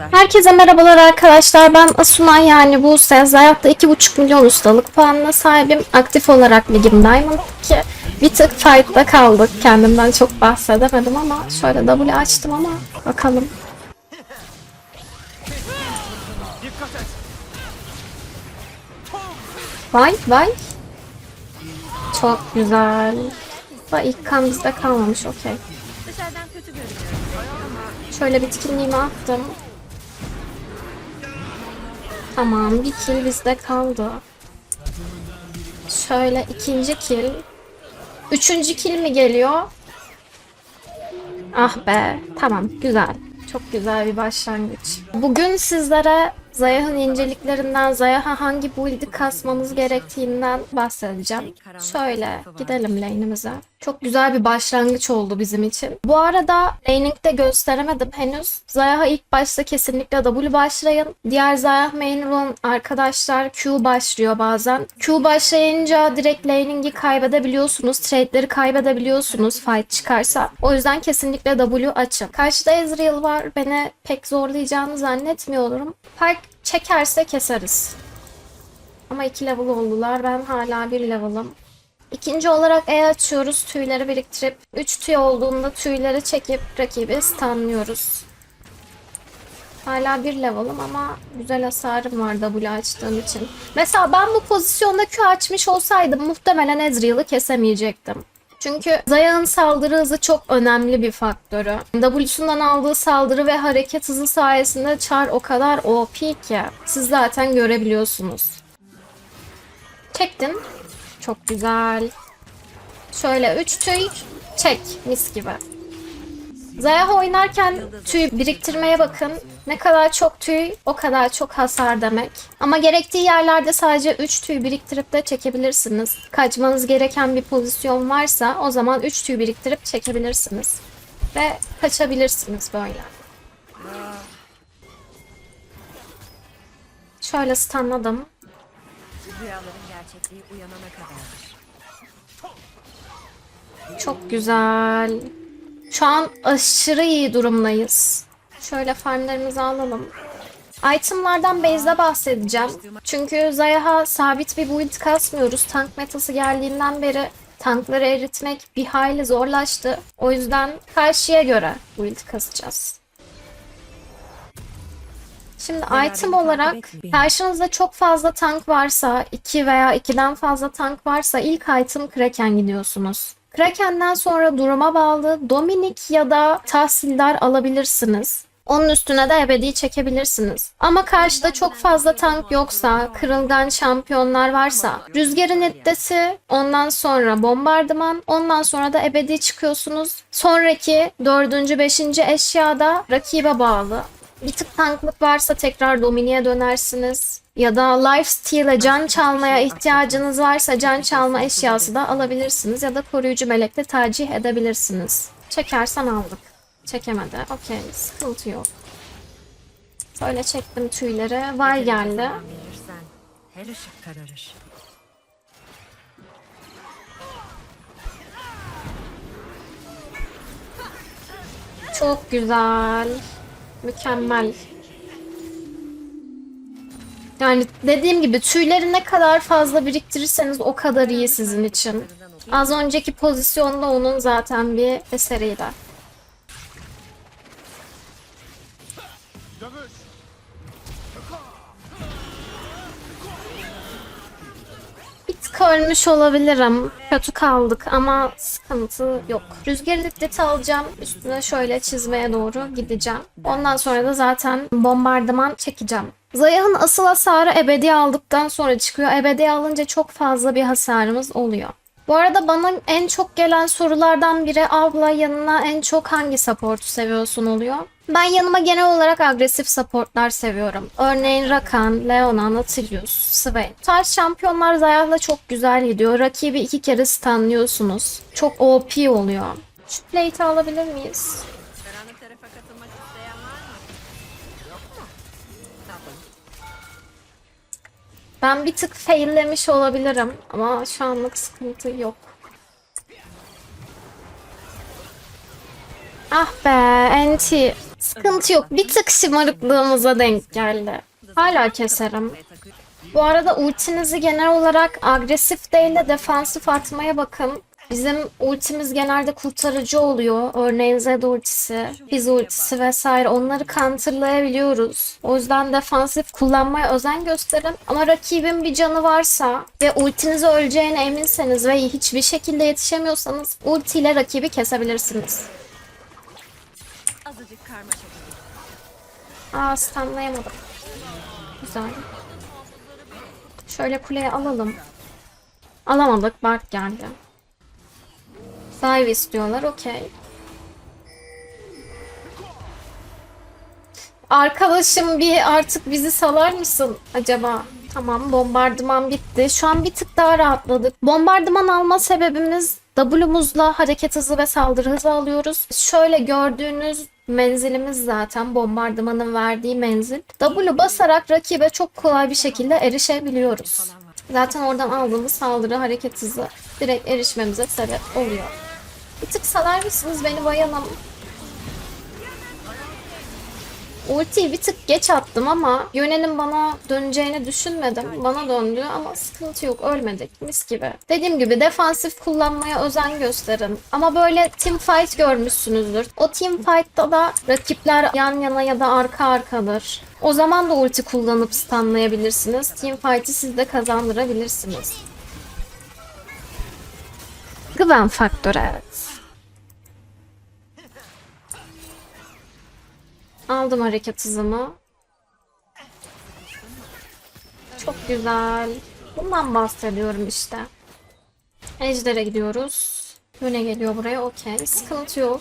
Herkese merhabalar arkadaşlar. Ben Asuna yani bu sez hayatta 2,5 milyon ustalık puanına sahibim. Aktif olarak ligim Diamond 2. Bir tık fight'ta kaldık. Kendimden çok bahsedemedim ama şöyle W açtım ama bakalım. Vay vay. Çok güzel. Bak ilk kan bizde kalmamış okey. Şöyle bitkinliğimi attım. Tamam bir kill bizde kaldı. Şöyle ikinci kill. Üçüncü kill mi geliyor? Ah be. Tamam güzel. Çok güzel bir başlangıç. Bugün sizlere Zayah'ın inceliklerinden, Zayah'a hangi build'i kasmamız gerektiğinden bahsedeceğim. Şöyle gidelim lane'imize. Çok güzel bir başlangıç oldu bizim için. Bu arada laning'de gösteremedim henüz. Zayah'a ilk başta kesinlikle W başlayın. Diğer Zayah main olan arkadaşlar Q başlıyor bazen. Q başlayınca direkt laning'i kaybedebiliyorsunuz. Trade'leri kaybedebiliyorsunuz fight çıkarsa. O yüzden kesinlikle W açın. Karşıda Ezreal var. Beni pek zorlayacağını zannetmiyorum. Park çekerse keseriz. Ama 2 level oldular. Ben hala 1 level'ım. İkinci olarak E açıyoruz. Tüyleri biriktirip 3 tüy olduğunda tüyleri çekip rakibi stunlıyoruz. Hala bir level'ım ama güzel hasarım var W açtığım için. Mesela ben bu pozisyonda Q açmış olsaydım muhtemelen Ezreal'ı kesemeyecektim. Çünkü Zayah'ın saldırı hızı çok önemli bir faktörü. W'sundan aldığı saldırı ve hareket hızı sayesinde Char o kadar OP ki. Siz zaten görebiliyorsunuz. Çektim. Çok güzel. Şöyle 3 tüy çek mis gibi. Zayah oynarken tüy biriktirmeye bakın. Ne kadar çok tüy o kadar çok hasar demek. Ama gerektiği yerlerde sadece 3 tüy biriktirip de çekebilirsiniz. Kaçmanız gereken bir pozisyon varsa o zaman 3 tüy biriktirip çekebilirsiniz. Ve kaçabilirsiniz böyle. Şöyle stunladım. Çok güzel. Şu an aşırı iyi durumdayız. Şöyle farmlarımızı alalım. Itemlardan base'de bahsedeceğim. Çünkü Zayah'a sabit bir build kasmıyoruz. Tank metası geldiğinden beri tankları eritmek bir hayli zorlaştı. O yüzden karşıya göre build kasacağız. Şimdi item olarak karşınızda çok fazla tank varsa, 2 veya 2'den fazla tank varsa ilk item Kraken gidiyorsunuz. Kraken'den sonra duruma bağlı Dominik ya da Tahsildar alabilirsiniz. Onun üstüne de ebedi çekebilirsiniz. Ama karşıda çok fazla tank yoksa, kırılgan şampiyonlar varsa, rüzgarın iddesi, ondan sonra bombardıman, ondan sonra da ebedi çıkıyorsunuz. Sonraki dördüncü, beşinci eşyada rakibe bağlı. Bir tık tanklık varsa tekrar Dominik'e dönersiniz. Ya da life steal'e can çalmaya ihtiyacınız varsa can çalma eşyası da alabilirsiniz. Ya da koruyucu melekte tercih edebilirsiniz. Çekersen aldık. Çekemedi. Okey. Sıkıntı yok. Böyle çektim tüyleri. Vay geldi. Her ışık kararır. Çok güzel. Mükemmel. Yani dediğim gibi tüyleri ne kadar fazla biriktirirseniz o kadar iyi sizin için. Az önceki pozisyonda onun zaten bir eseriydi. Ölmüş olabilirim. Kötü kaldık ama sıkıntı yok. Rüzgar iddeti alacağım. Üstüne şöyle çizmeye doğru gideceğim. Ondan sonra da zaten bombardıman çekeceğim. Zayah'ın asıl hasarı ebedi aldıktan sonra çıkıyor. Ebedi alınca çok fazla bir hasarımız oluyor. Bu arada bana en çok gelen sorulardan biri abla yanına en çok hangi support'u seviyorsun oluyor. Ben yanıma genel olarak agresif supportlar seviyorum. Örneğin Rakan, Leona, Nautilus, Swain. Tarz şampiyonlar Zayah'la çok güzel gidiyor. Rakibi iki kere stunlıyorsunuz. Çok OP oluyor. Şu plate'i alabilir miyiz? Ben bir tık faillemiş olabilirim ama şu anlık sıkıntı yok. Ah be, anti. Sıkıntı yok. Bir tık şımarıklığımıza denk geldi. Hala keserim. Bu arada ultinizi genel olarak agresif değil de defansif atmaya bakın. Bizim ultimiz genelde kurtarıcı oluyor. Örneğin Zed ultisi, Fizz ultisi vesaire. Onları counterlayabiliyoruz. O yüzden defansif kullanmaya özen gösterin. Ama rakibin bir canı varsa ve ultinizi öleceğine eminseniz ve hiçbir şekilde yetişemiyorsanız ultiyle rakibi kesebilirsiniz. Azıcık karmaşa. Aa stunlayamadım. Güzel. Şöyle kuleye alalım. Alamadık. Bart geldi. Dive istiyorlar. Okey. Arkadaşım bir artık bizi salar mısın acaba? Tamam bombardıman bitti. Şu an bir tık daha rahatladık. Bombardıman alma sebebimiz W'muzla hareket hızı ve saldırı hızı alıyoruz. Şöyle gördüğünüz menzilimiz zaten bombardımanın verdiği menzil. W basarak rakibe çok kolay bir şekilde erişebiliyoruz. Zaten oradan aldığımız saldırı hareket hızı direkt erişmemize sebep oluyor. Bir tık salar mısınız beni bayanım? Ultiyi bir tık geç attım ama yönelim bana döneceğini düşünmedim. Bana döndü ama sıkıntı yok ölmedik mis gibi. Dediğim gibi defansif kullanmaya özen gösterin. Ama böyle team fight görmüşsünüzdür. O team fight'ta da rakipler yan yana ya da arka arkadır. O zaman da ulti kullanıp stunlayabilirsiniz. Team fight'i siz de kazandırabilirsiniz. Güven faktörü evet. Aldım hareket hızımı. Çok güzel. Bundan bahsediyorum işte. Ejder'e gidiyoruz. Yöne geliyor buraya. Okey. Sıkıntı yok.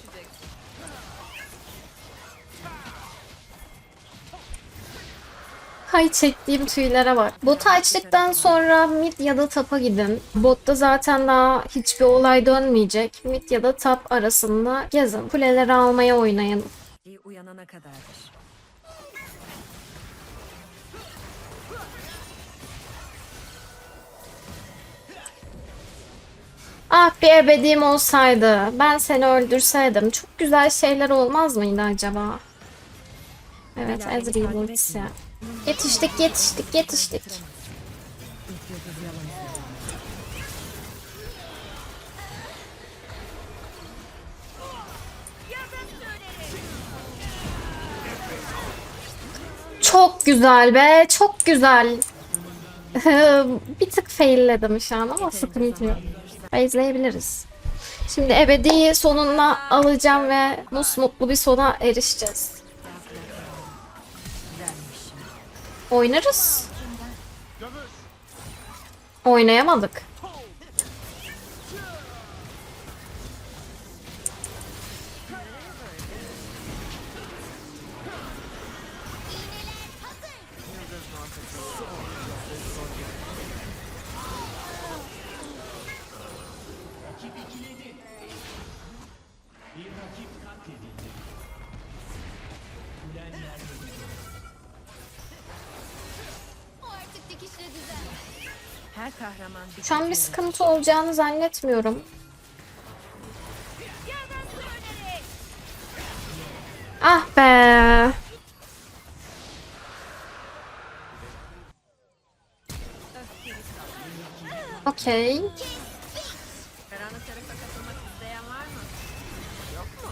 Hay çektiğim tüylere bak. Botu açtıktan sonra mid ya da tap'a gidin. Botta zaten daha hiçbir olay dönmeyecek. Mid ya da tap arasında gezin. Kuleleri almaya oynayın. Uyanana kadardır. Ah bir ebediğim olsaydı. Ben seni öldürseydim. Çok güzel şeyler olmaz mıydı acaba? Evet Ezreal ultisi. Yetiştik yetiştik yetiştik. Çok güzel be çok güzel. bir tık failledim şu an ama sıkıntı yok. Base'leyebiliriz. Şimdi ebedi sonunda alacağım ve musmutlu bir sona erişeceğiz. Oynarız. Oynayamadık. Her kahraman bir Şu an bir sıkıntı olacağını zannetmiyorum. Ah be. Okey. karanlık tarafa katılmak isteyen var mı? Yok mu?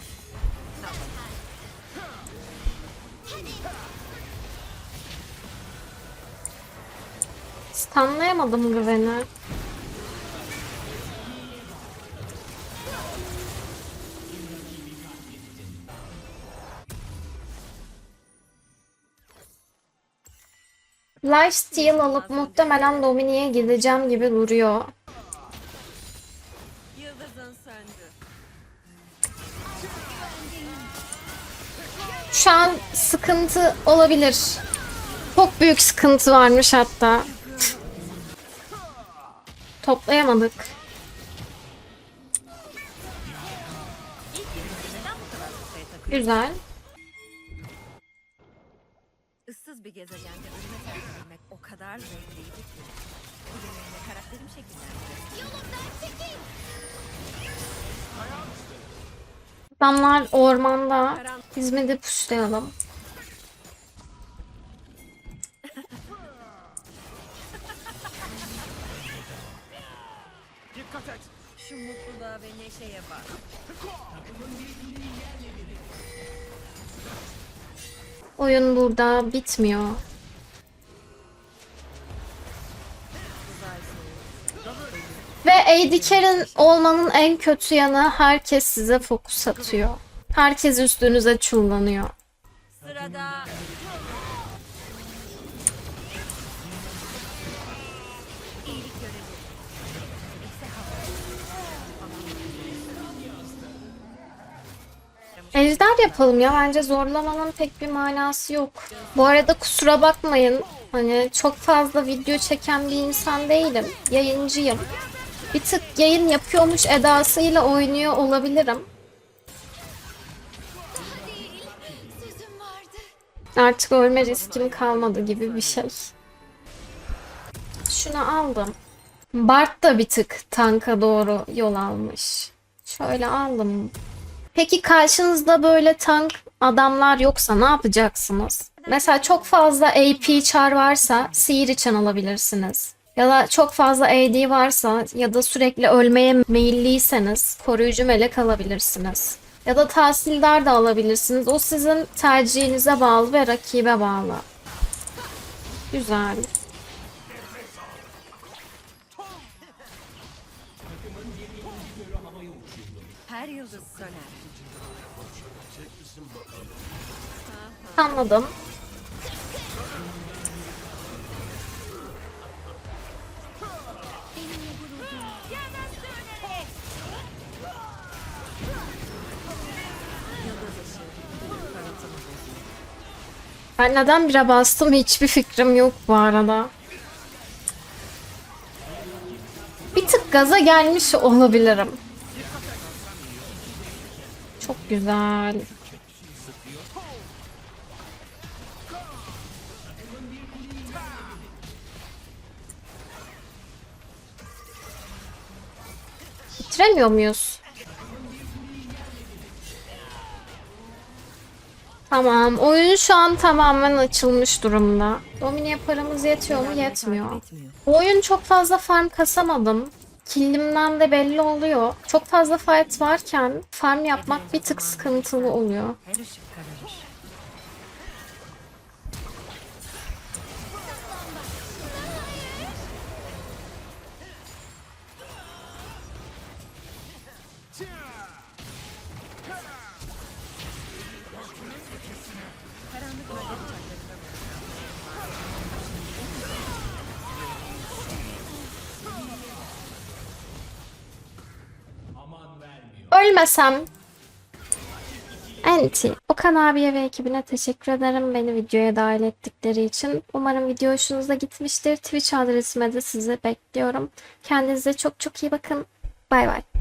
Stunlayamadım güveni. Lifesteal alıp muhtemelen Dominik'e gideceğim gibi duruyor. Şu an sıkıntı olabilir. Çok büyük sıkıntı varmış hatta. Toplayamadık. Güzel. Issız bir gezegende ölüme terk o kadar zevkliydi ki. Bu deneyimle karakterim şekillendi. Yolumdan çekil. Adamlar ormanda. Biz mi de puşlayalım. Şu mutluluğa ve neşeye bak. Oyun burada bitmiyor. Ve AD Carry olmanın en kötü yanı herkes size fokus atıyor. Herkes üstünüze çullanıyor. Sırada Ejder yapalım ya. Bence zorlamanın pek bir manası yok. Bu arada kusura bakmayın. Hani çok fazla video çeken bir insan değilim. Yayıncıyım. Bir tık yayın yapıyormuş edasıyla oynuyor olabilirim. Artık ölme riskim kalmadı gibi bir şey. Şunu aldım. Bart da bir tık tanka doğru yol almış. Şöyle aldım. Peki karşınızda böyle tank adamlar yoksa ne yapacaksınız? Mesela çok fazla AP çar varsa sihir için alabilirsiniz. Ya da çok fazla AD varsa ya da sürekli ölmeye meyilliyseniz koruyucu melek alabilirsiniz. Ya da tahsildar da alabilirsiniz. O sizin tercihinize bağlı ve rakibe bağlı. Güzel. Anladım. Ben neden bire bastım hiçbir fikrim yok bu arada. Bir tık gaza gelmiş olabilirim. Çok güzel. Bitiremiyor muyuz? Tamam. Oyun şu an tamamen açılmış durumda. Domini'ye paramız yetiyor mu? Yetmiyor. Etmiyor. Bu oyun çok fazla farm kasamadım. Killimden de belli oluyor. Çok fazla fight varken farm yapmak bir tık sıkıntılı oluyor. Ölmesem. Enti. Okan abiye ve ekibine teşekkür ederim beni videoya dahil ettikleri için. Umarım video hoşunuza gitmiştir. Twitch adresime de sizi bekliyorum. Kendinize çok çok iyi bakın. Bay bay.